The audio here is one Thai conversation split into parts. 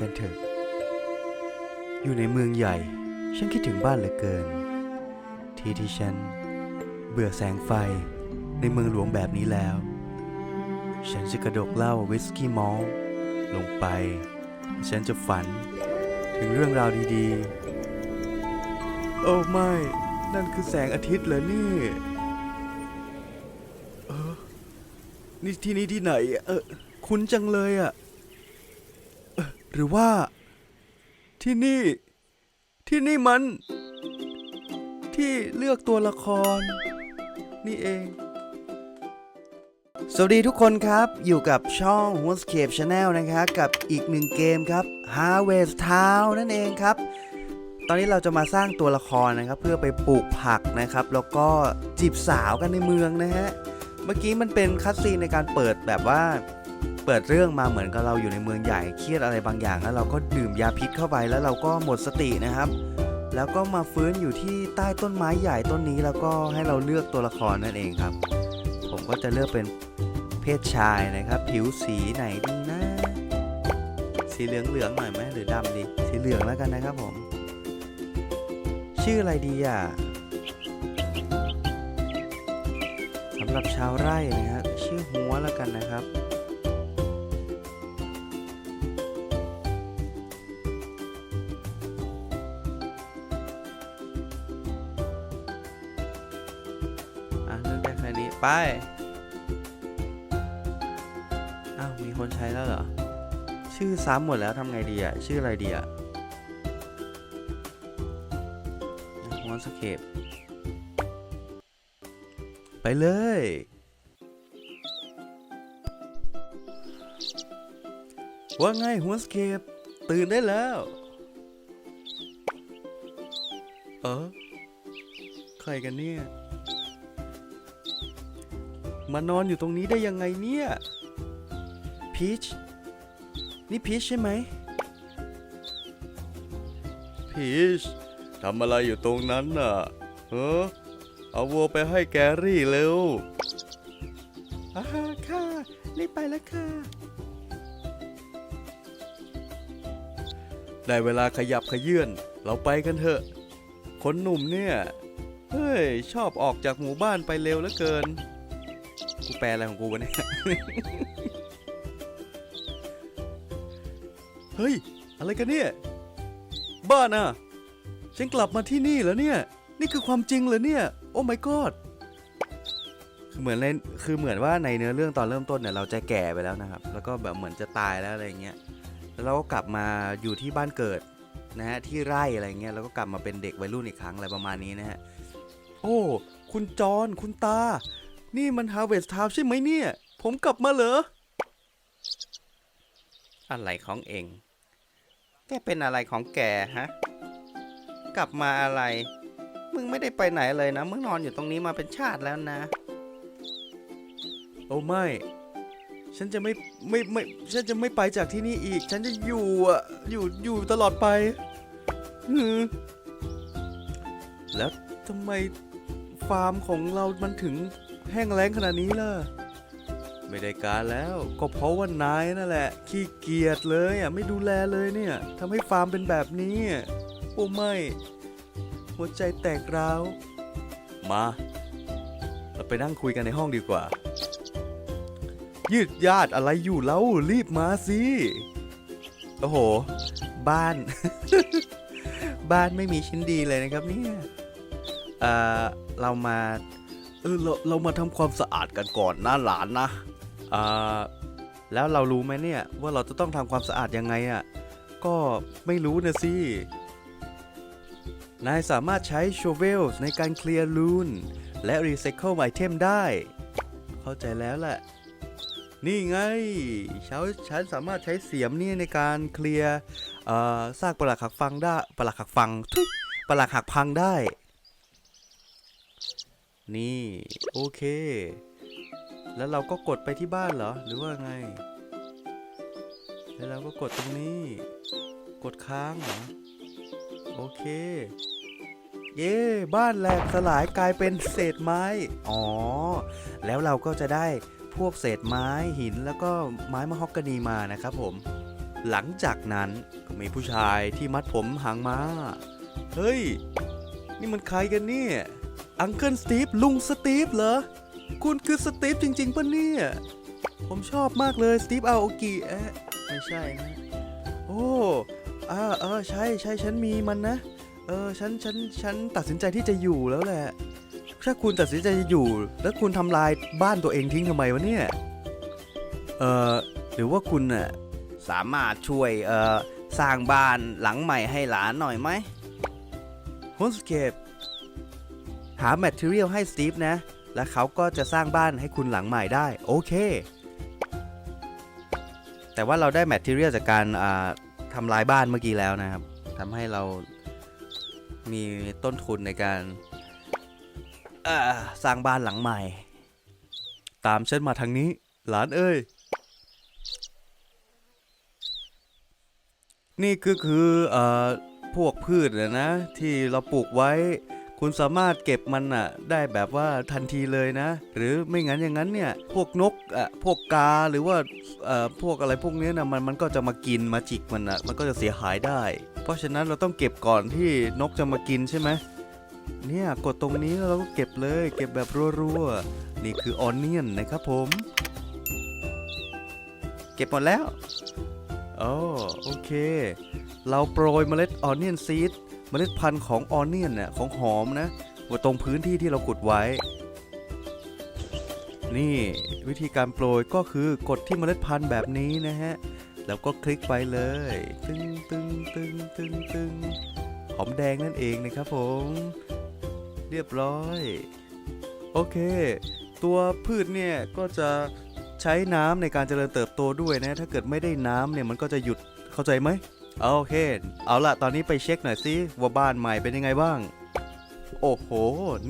กันเถอะ อยู่ในเมืองใหญ่ ฉันคิดถึงบ้านเหลือเกิน ที่ที่ฉัน เบื่อแสงไฟในเมืองหลวงแบบนี้แล้ว ฉันจะกระดกเหล้าวิสกี้มอลลงไป ฉันจะฝันถึงเรื่องราวดีๆ โอ้ไม่ นั่นคือแสงอาทิตย์เหรอนี่ เออ นี่ที่นี่ที่ไหน เออ คุ้นจังเลยอะเอ่อห รือว่า ที่นี่ ที่นี่มัน ที่เลือกตัวละคร นี่เอง สวัสดีทุกคนครับ อยู่กับช่อง h o s c a p e Channel นะครับกับอีกหนึ่งเกมครับ Harvest Town นั่นเองครับ ตอนนี้เราจะมาสร้างตัวละครนะครับ เพื่อไปปลูกผักนะครับ แล้วก็จีบสาวกันในเมืองนะฮะ เมื่อกี้มันเป็นคัดซีนในการเปิดแบบว่า ปิดเรื่องมาเหมือนกับเราอยู่ในเมืองใหญ่เครียดอะไรบางอย่าง แล้วเราก็ดื่มยาพิษเข้าไปแล้วเราก็หมดสตินะครับ แล้วก็มาฟื้นอยู่ที่ใต้ต้นไม้ใหญ่ต้นนี้แล้วก็ให้เราเลือกตัวละครนั่นเองครับ ผมก็จะเลือกเป็นเพศชายนะครับ ผิวสีไหนดีนะ สีเหลืองเหลืองหน่อยไหมหรือดำดีสีเหลืองแล้วกันนะครับผม ชื่ออะไรดีอะสำหรับชาวไร่นะครับชื่อหัวแล้วกันนะครับ ไป อ้าว มีคนใช้แล้วเหรอ ชื่อซ้ำหมดแล้วทำไงดีอะชื่ออะไรดีอะวอนสเคปไปเลย ว่าไงหัวสเคปตื่นได้แล้ว เออ ใครกันเนี่ย มานอนอยู่ตรงนี้ได้ยังไงเนี่ยพีชนี่พีชใช่ไหมพีชทำอะไรอยู่ตรงนั้นน่ะเออเอาวัวไปให้แกรี่เร็วอาค่ะรีบไปแล้วค่ะ ได้เวลาขยับขยื่น เราไปกันเถอะ คนหนุ่มเนี่ย เฮ้ย ชอบออกจากหมู่บ้านไปเร็วเหลือเกิน กูแปลอะไรของกูวะเนี่ย เฮ้ย อะไรกันเนี่ย บ้าน่ะ ฉันกลับมาที่นี่แล้วเนี่ย นี่คือความจริงเหรอเนี่ย โอ้ my god คือเหมือนในคือเหมือนว่าในเนื้อเรื่องตอนเริ่มต้นเนี่ยเราจะแก่ไปแล้วนะครับ แล้วก็แบบเหมือนจะตายแล้วอะไรเงี้ย แล้วเราก็กลับมาอยู่ที่บ้านเกิดนะฮะที่ไร่อะไรเงี้ยแล้วก็กลับมาเป็นเด็กวัยรุ่นอีกครั้งอะไรประมาณนี้นะฮะ โอ้ คุณจอนคุณตา นี่มัน Harvest Time ใช่ไหมเนี่ย ผมกลับมาเหรอ อะไรของเอง แกเป็นอะไรของแกฮะ กลับมาอะไร มึงไม่ได้ไปไหนเลยนะ มึงนอนอยู่ตรงนี้มาเป็นชาติแล้วนะ โอ้ไม่ ฉันจะไม่ไม่ไม่ ฉันจะไม่ไปจากที่นี่อีก ฉันจะอยู่อะ อยู่อยู่ตลอดไปหือแล้วทำไมฟาร์มของเรามันถึง แห้งแล้งขนาดนี้ล่ะ ไม่ได้การแล้ว ก็เพราะว่านายนั่นแหละ ขี้เกียจเลยอะไม่ดูแลเลยเนี่ยทำให้ฟาร์มเป็นแบบนี้ โอ้ไม่ หัวใจแตกร้าว มา เราไปนั่งคุยกันในห้องดีกว่า ยืดยาดอะไรอยู่แล้วรีบมาสิ โอ้โห บ้าน บ้านไม่มีชิ้นดีเลยนะครับเนี่ย เอ่อ เรามา เออเราเรามาทำความสะอาดกันก่อนนะหลานนะอ่าแล้วเรารู้ไหมเนี่ยว่าเราจะต้องทำความสะอาดยังไงอะ่ะก็ไม่รู้นะสินายสามารถใช้โชเวลในการเคลียร์ลูนและรีไซเคิลไอเทมได้ เข้าใจแล้วแหละ นี่ไงฉันฉันสามารถใช้เสียมนี่ในการเคลียร์ซากปลักหักฟังได้ปลักหักฟังทุยปลักหักพังได้ นี่ โอเค แล้วเราก็กดไปที่บ้านเหรอ หรือว่าไง แล้วเราก็กดตรงนี้ กดค้างเหรอ โอเค เย้บ้านแหลกสลายกลายเป็นเศษไม้ อ๋อ แล้วเราก็จะได้พวกเศษไม้หินแล้วก็ไม้มะฮอกกานีมานะครับผม หลังจากนั้นก็มีผู้ชายที่มัดผมหางมา้า เฮ้ย นี่มันใครกันเนี่ย อังเคิลสตีฟลุงสตีฟเหรอ คุณคือสตีฟจริงๆปะเนี่ย ผมชอบมากเลยสตีฟอาโอกิเอ๊ะไม่ใช่นะ โอ้อ่าเออใช่ใช่ฉันมีมันนะ เออฉันฉันฉันตัดสินใจที่จะอยู่แล้วแหละ ถ้าคุณตัดสินใจจะอยู่ แล้วคุณทำลายบ้านตัวเองทิ้งทำไมวะเนี่ย เออหรือว่าคุณน่ะสามารถช่วยเออสร้างบ้านหลังใหม่ให้หลานหน่อยไหมฮ o นสเคป หาแมทเทียลให้สตีฟนะ แล้วเขาก็จะสร้างบ้านให้คุณหลังใหม่ได้ โอเค แต่ว่าเราได้แมทเทียลจากการทำลายบ้านเมื่อกี้แล้วนะครับทำให้เรามีต้นทุนในการสร้างบ้านหลังใหม่ ตามฉันมาทางนี้ หลานเอ้ย นี่ก็คือเอ่อพวกพืชนะนะ ที่เราปลูกไว้ คุณสามารถเก็บมันอะได้แบบว่าทันทีเลยนะ หรือไม่งั้นอย่างนั้นเนี่ยพวกนกอะพวกกาหรือว่าเอ่อพวกอะไรพวกนี้นะมันมันก็จะมากินมาจิกมันอะมันก็จะเสียหายได้ เพราะฉะนั้นเราต้องเก็บก่อนที่นกจะมากินใช่ไหมเนี่ยกดตรงนี้เราก็เก็บเลย เก็บแบบรัวๆนี่คือออนเนียนนะครับผม เก็บหมดแล้วโอ้โอเค เราโปรยเมล็ดออนเนียนซีด เมล็ดพันธุ์ของออนเนียนน่ะของหอมนะไว้ตรงพื้นที่ที่เราขุดไว้ นี่วิธีการโปรยก็คือกดที่เมล็ดพันธุ์แบบนี้นะฮะ แล้วก็คลิกไปเลย ตึงตึงตึงตึงตึงหอมแดงนั่นเองนะครับผม เรียบร้อย โอเค ตัวพืชเนี่ยก็จะใช้น้ำในการเจริญเติบโตด้วยนะ ถ้าเกิดไม่ได้น้ำเนี่ยมันก็จะหยุดเข้าใจไหม โอเค เอาละตอนนี้ไปเช็คหน่อยสิว่าบ้านใหม่เป็นยังไงบ้าง โอ้โห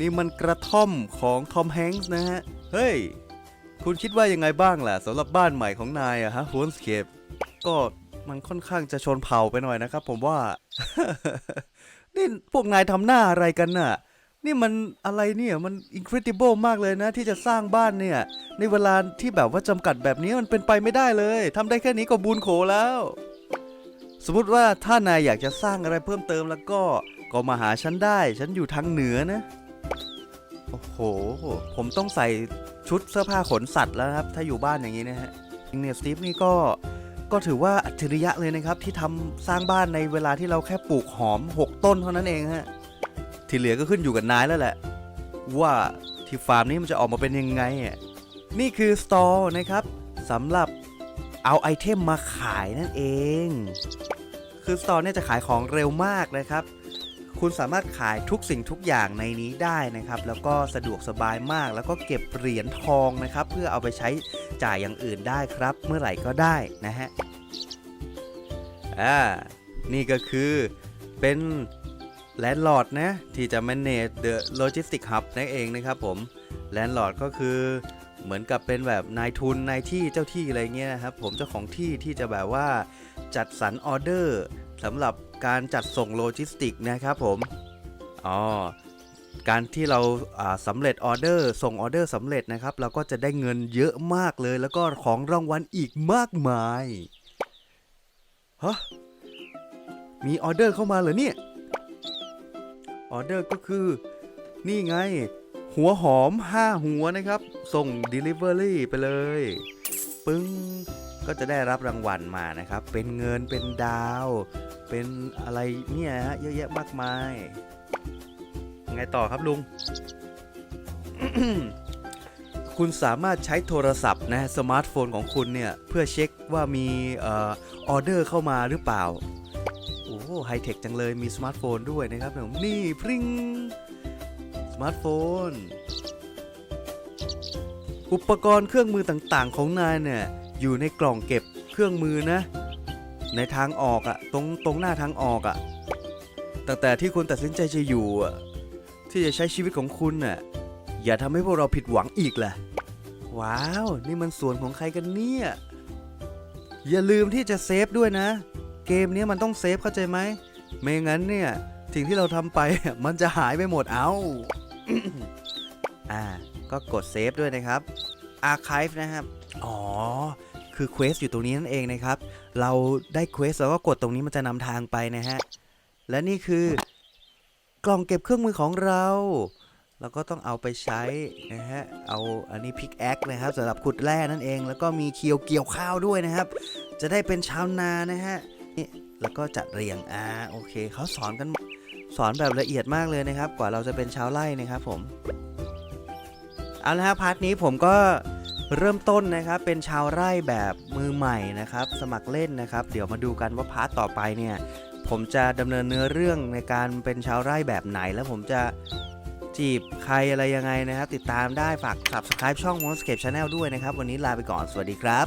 นี่มันกระท่อมของทอมแฮงส์นะฮะ เฮ้ย คุณคิดว่ายังไงบ้างล่ะสำหรับบ้านใหม่ของนายอะฮะ h o นสเคปก็มันค่อนข้างจะชนเผ่าไปหน่อยนะครับผมว่า นี่พวกนายทำหน้าอะไรกันน่ะ นี่มันอะไรเนี่ยมัน incredible มากเลยนะ ที่จะสร้างบ้านเนี่ย ในเวลาที่แบบว่าจำกัดแบบนี้มันเป็นไปไม่ได้เลยทำได้แค่นี้ก็บุญโขแล้ว สมมุติว่าถ้านายอยากจะสร้างอะไรเพิ่มเติมแล้วก็ก็มาหาฉันได้ ฉันอยู่ทางเหนือนะ โอ้โห ผมต้องใส่ชุดเสื้อผ้าขนสัตว์แล้วครับ ถ้าอยู่บ้านอย่างนี้นะฮะเนี่ยสตีฟนี่ก็ก็ถือว่าอัจฉริยะเลยนะครับ ที่ทำสร้างบ้านในเวลาที่เราแค่ปลูกหอม 6 ต้นเท่านั้นเองฮะที่เหลือก็ขึ้นอยู่กับนายแล้วแหละ ว่าที่ฟาร์มนี้มันจะออกมาเป็นยังไงอะนี่คือสตอร์นะครับสำหรับเอาไอเทมมาขายนั่นเอง คือสตอร์เนี่ยจะขายของเร็วมากนะครับ คุณสามารถขายทุกสิ่งทุกอย่างในนี้ได้นะครับ แล้วก็สะดวกสบายมาก แล้วก็เก็บเหรียญทองนะครับ เพื่อเอาไปใช้จ่ายอย่างอื่นได้ครับ เมื่อไหร่ก็ได้นะฮะอ่านี่ก็คือเป็นแลนด์ลอร์ดนะที่จะ manage the logistic hub นั่นเองนะครับผมแลนด์ลอร์ดก็คือเหมือนกับเป็นแบบนายทุนนายที่เจ้าที่อะไรเงี้ยนะครับผมเจ้าของที่ที่จะแบบว่า จัดสรรออเดอร์สำหรับการจัดส่งโลจิสติกนะครับผมอ๋อการที่เราาสำเร็จออเดอร์ ส่งออเดอร์สำเร็จนะครับ เราก็จะได้เงินเยอะมากเลย แล้วก็ของรางวัลอีกมากมายฮะมีออเดอร์เข้ามาเหรอเนี่ยออเดอร์ก็คือนี่ไง หัวหอม 5 หัวนะครับ ส่ง Delivery ไปเลย ปึ้ง ก็จะได้รับรางวัลมานะครับ เป็นเงินเป็นดาว เป็นอะไรเนี่ยฮะเยอะแยะมากมายไงต่อครับลุง คุณสามารถใช้โทรศัพท์นะสมาร์ทโฟนของคุณเนี่ย เพื่อเช็คว่ามีออออเดอร์เข้ามาหรือเปล่า โอ้ไฮเทคจังเลยมีสมาร์ทโฟนด้วยนะครับผมนี่พริ้งสมาร์ทโฟน อุปกรณ์เครื่องมือต่างๆของนายเนี่ย อยู่ในกล่องเก็บเครื่องมือนะ ในทางออกอะตรงตรงหน้าทางออกอะตั้งแต่ที่คุณตัดสินใจจะอยู่อะที่จะใช้ชีวิตของคุณน่ะอย่าทำให้พวกเราผิดหวังอีกแหละว้าว นี่มันสวนของใครกันเนี่ย อย่าลืมที่จะเซฟด้วยนะ เกมนี้มันต้องเซฟเข้าใจไหม ไม่งั้นเนี่ยสิ่งที่เราทำไปมันจะหายไปหมดเอาอ่า ก็กดเซฟด้วยนะครับ Archive นะครับ อ๋อ คือเควสอยู่ตรงนี้นั่นเองนะครับ เราได้เควสแล้วก็กดตรงนี้มันจะนำทางไปนะฮะ และนี่คือกล่องเก็บเครื่องมือของเรา เราก็ต้องเอาไปใช้นะฮะ เอาอันนี้พิกแอคนะครับสำหรับขุดแร่นั่นเอง แล้วก็มีเคียวเกี่ยวข้าวด้วยนะครับ จะได้เป็นชาวนานะฮะ นี่แล้วก็จัดเรียง อ่า โอเค เขาสอนกันสอนแบบละเอียดมากเลยนะครับ กว่าเราจะเป็นชาวไร่นะครับผม เอาละครับพาร์ทนี้ผมก็ เริ่มต้นนะครับเป็นชาวไร่แบบมือใหม่นะครับ สมัครเล่นนะครับ เดี๋ยวมาดูกันว่าพาร์ทต่อไปเนี่ยผมจะดำเนินเนื้อเรื่องในการเป็นชาวไร่แบบไหน แล้วผมจะจีบใครอะไรยังไงนะครับ ติดตามได้ฝาก subscribe ช่อง Monscape Channel ด้วยนะครับ วันนี้ลาไปก่อนสวัสดีครับ